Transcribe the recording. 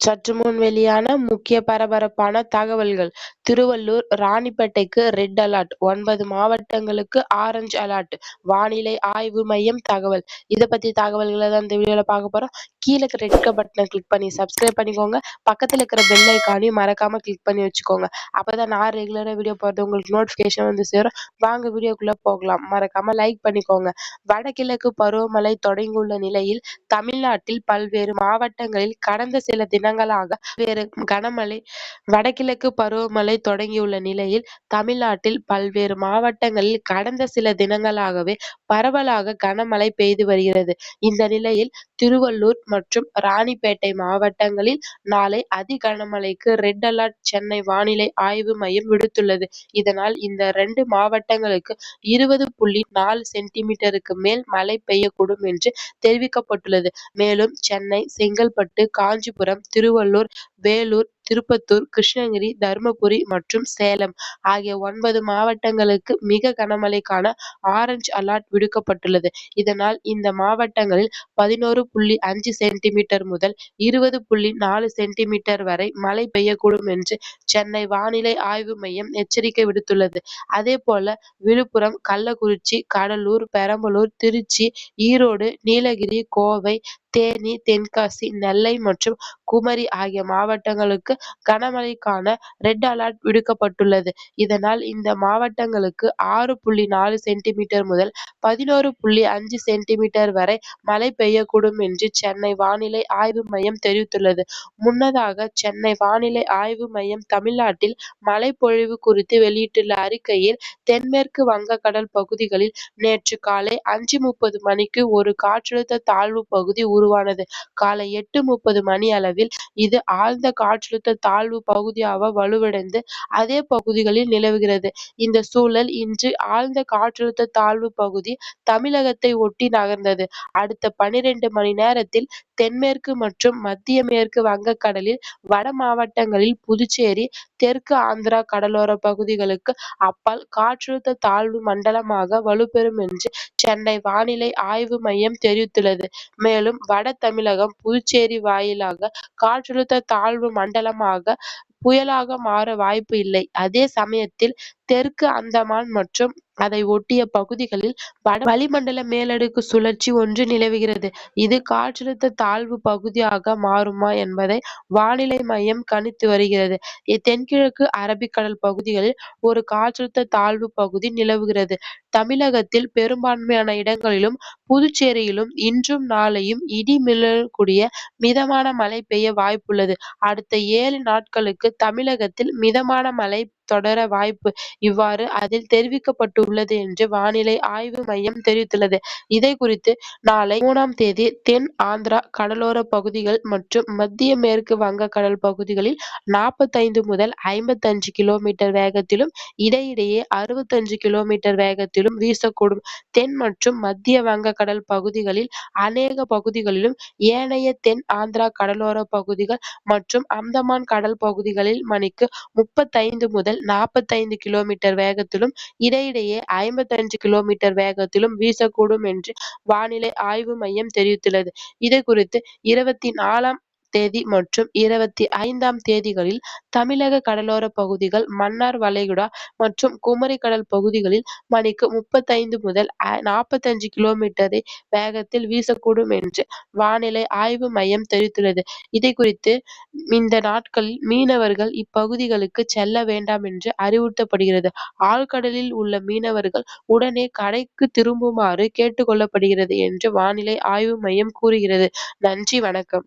சற்று முன் வெளியான முக்கிய பரபரப்பான தகவல்கள். திருவள்ளூர் ராணிப்பேட்டைக்கு ரெட் அலர்ட் ஒன்பது மாவட்டங்களுக்கு ஆரஞ்சு அலர்ட் வானிலை ஆய்வு மையம் தகவல். இதை பத்தி தகவல்களை தான் இந்த வீடியோல பார்க்க போறோம். கீழே ரெட் பட்டனை கிளிக் பண்ணி சப்ஸ்கிரைப் பண்ணிக்கோங்க. பக்கத்துல இருக்கிற பெல் ஐக்கானையும் மறக்காம கிளிக் பண்ணி வச்சுக்கோங்க. அப்பதான் நான் ரெகுலரா வீடியோ போறது உங்களுக்கு நோட்டிபிகேஷன் வந்து சேரும். வாங்க வீடியோக்குள்ள போகலாம். மறக்காம லைக் பண்ணிக்கோங்க. வடகிழக்கு பருவமழை தொடங்கியுள்ள நிலையில் தமிழ்நாட்டில் பல்வேறு மாவட்டங்களில் கடந்த சில தினங்களாக வேறு கனமழை வடகிழக்கு பருவமழை தொடங்கியுள்ள நிலையில் தமிழ்நாட்டில் பல்வேறு மாவட்டங்களில் கடந்த சில தினங்களாகவே பரவலாக கனமழை பெய்து வருகிறது. இந்த நிலையில் திருவள்ளூர் மற்றும் ராணிப்பேட்டை மாவட்டங்களில் நாளை அதி கனமழைக்கு ரெட் அலர்ட் சென்னை வானிலை ஆய்வு மையம் விடுத்துள்ளது. இதனால் இந்த ரெண்டு மாவட்டங்களுக்கு இருபது புள்ளி நாலு சென்டிமீட்டருக்கு மேல் மழை பெய்யக்கூடும் என்று தெரிவிக்கப்பட்டுள்ளது. மேலும் சென்னை செங்கல்பட்டு காஞ்சிபுரம் திரு திருவள்ளூர் வேலூர் திருப்பத்தூர் கிருஷ்ணகிரி தருமபுரி மற்றும் சேலம் ஆகிய ஒன்பது மாவட்டங்களுக்கு மிக கனமழைக்கான ஆரஞ்சு அலர்ட் விடுக்கப்பட்டுள்ளது. இதனால் இந்த மாவட்டங்களில் பதினோரு புள்ளி அஞ்சு சென்டிமீட்டர் முதல் இருபது புள்ளி நாலு சென்டிமீட்டர் வரை மழை பெய்யக்கூடும் என்று சென்னை வானிலை ஆய்வு மையம் எச்சரிக்கை விடுத்துள்ளது. அதே போல விழுப்புரம் கள்ளக்குறிச்சி கடலூர் பெரம்பலூர் திருச்சி ஈரோடு நீலகிரி கோவை தேனி தென்காசி நெல்லை மற்றும் குமரி ஆகிய மாவட்டங்களுக்கு கனமழைக்கான ரெட் அலர்ட் விடுக்கப்பட்டுள்ளது. இதனால் இந்த மாவட்டங்களுக்கு ஆறு புள்ளி நாலு சென்டிமீட்டர் முதல் பதினோரு புள்ளி அஞ்சு சென்டிமீட்டர் வரை மழை பெய்யக்கூடும் என்று சென்னை வானிலை ஆய்வு மையம் தெரிவித்துள்ளது. முன்னதாக சென்னை வானிலை ஆய்வு மையம் தமிழ்நாட்டில் மழை பொழிவு குறித்து வெளியிட்டுள்ள அறிக்கையில் தென்மேற்கு வங்கக்கடல் பகுதிகளில் நேற்று காலை அஞ்சு முப்பது மணிக்கு ஒரு காற்றழுத்த தாழ்வு பகுதி உருவானது. காலை எட்டு முப்பது மணி அளவில் இது ஆழ்ந்த காற்றழுத்த தாழ்வு பகுதியாக வலுவடைந்து அதே பகுதிகளில் நிலவுகிறது. இந்த சூழல் இன்று ஆழ்ந்த காற்றழுத்த தாழ்வு பகுதி தமிழகத்தை ஒட்டி நகர்ந்தது. அடுத்த பனிரெண்டு மணி நேரத்தில் தென்மேற்கு மற்றும் மத்திய மேற்கு வங்கக்கடலில் வட மாவட்டங்களில் புதுச்சேரி தெற்கு ஆந்திரா கடலோர பகுதிகளுக்கு அப்பால் காற்றழுத்த தாழ்வு மண்டலமாக வலுப்பெறும் என்று சென்னை வானிலை ஆய்வு மையம் தெரிவித்துள்ளது. மேலும் வட தமிழகம் புதுச்சேரி வாயிலாக காற்றழுத்த தாழ்வு மண்டலமாக புயலாக மாற வாய்ப்பு இல்லை. அதே சமயத்தில் தெற்கு அந்தமான் மற்றும் அதை ஒட்டிய பகுதிகளில் வட வளிமண்டல மேலடுக்கு சுழற்சி ஒன்று நிலவுகிறது. இது காற்றழுத்த தாழ்வு பகுதியாக மாறுமா என்பதை வானிலை மையம் கணித்து வருகிறது. தென்கிழக்கு அரபிக்கடல் பகுதிகளில் ஒரு காற்றழுத்த தாழ்வு பகுதி நிலவுகிறது. தமிழகத்தில் பெரும்பான்மையான இடங்களிலும் புதுச்சேரியிலும் இன்றும் நாளையும் இடி மின்னலுடன் மிதமான மழை பெய்ய வாய்ப்புள்ளது. அடுத்த ஏழு நாட்களுக்கு தமிழகத்தில் மிதமான மழை தொடர வாய்ப்பு இவ்வாறு அதில் தெரிவிக்கப்பட்டுள்ளது என்று வானிலை ஆய்வு மையம் தெரிவித்துள்ளது. இதை குறித்து நாளை மூணாம் தேதி தென் ஆந்திரா கடலோர பகுதிகள் மற்றும் மத்திய மேற்கு வங்கக்கடல் பகுதிகளில் நாற்பத்தைந்து முதல் ஐம்பத்தஞ்சு கிலோமீட்டர் வேகத்திலும் இடையிடையே அறுபத்தஞ்சு கிலோமீட்டர் வேகத்திலும் வீசக்கூடும். தென் மற்றும் மத்திய வங்கக்கடல் பகுதிகளில் அநேக பகுதிகளிலும் ஏனைய தென் ஆந்திரா கடலோர பகுதிகள் மற்றும் அந்தமான் கடல் பகுதிகளில் மணிக்கு முப்பத்தைந்து முதல் நாற்பத்தைந்து கிலோமீட்டர் வேகத்திலும் இடையிடையே ஐம்பத்தஞ்சு கிலோமீட்டர் வேகத்திலும் வீசக்கூடும் என்று வானிலை ஆய்வு மையம் தெரிவித்துள்ளது. இது குறித்து இருபத்தி நாலாம் தேதி மற்றும் இருபத்தி ஐந்தாம் தேதிகளில் தமிழக கடலோர பகுதிகள் மன்னார் வளைகுடா மற்றும் குமரி கடல் பகுதிகளில் மணிக்கு முப்பத்தைந்து முதல் நாற்பத்தஞ்சு கிலோமீட்டரை வேகத்தில் வீசக்கூடும் என்று வானிலை ஆய்வு மையம் தெரிவித்துள்ளது. இதை குறித்து இந்த நாட்களில் மீனவர்கள் இப்பகுதிகளுக்கு செல்ல வேண்டாம் என்று அறிவுறுத்தப்படுகிறது. ஆழ்கடலில் உள்ள மீனவர்கள் உடனே கரைக்கு திரும்புமாறு கேட்டுக் கொள்ளப்படுகிறது என்று வானிலை ஆய்வு மையம் கூறுகிறது. நன்றி வணக்கம்.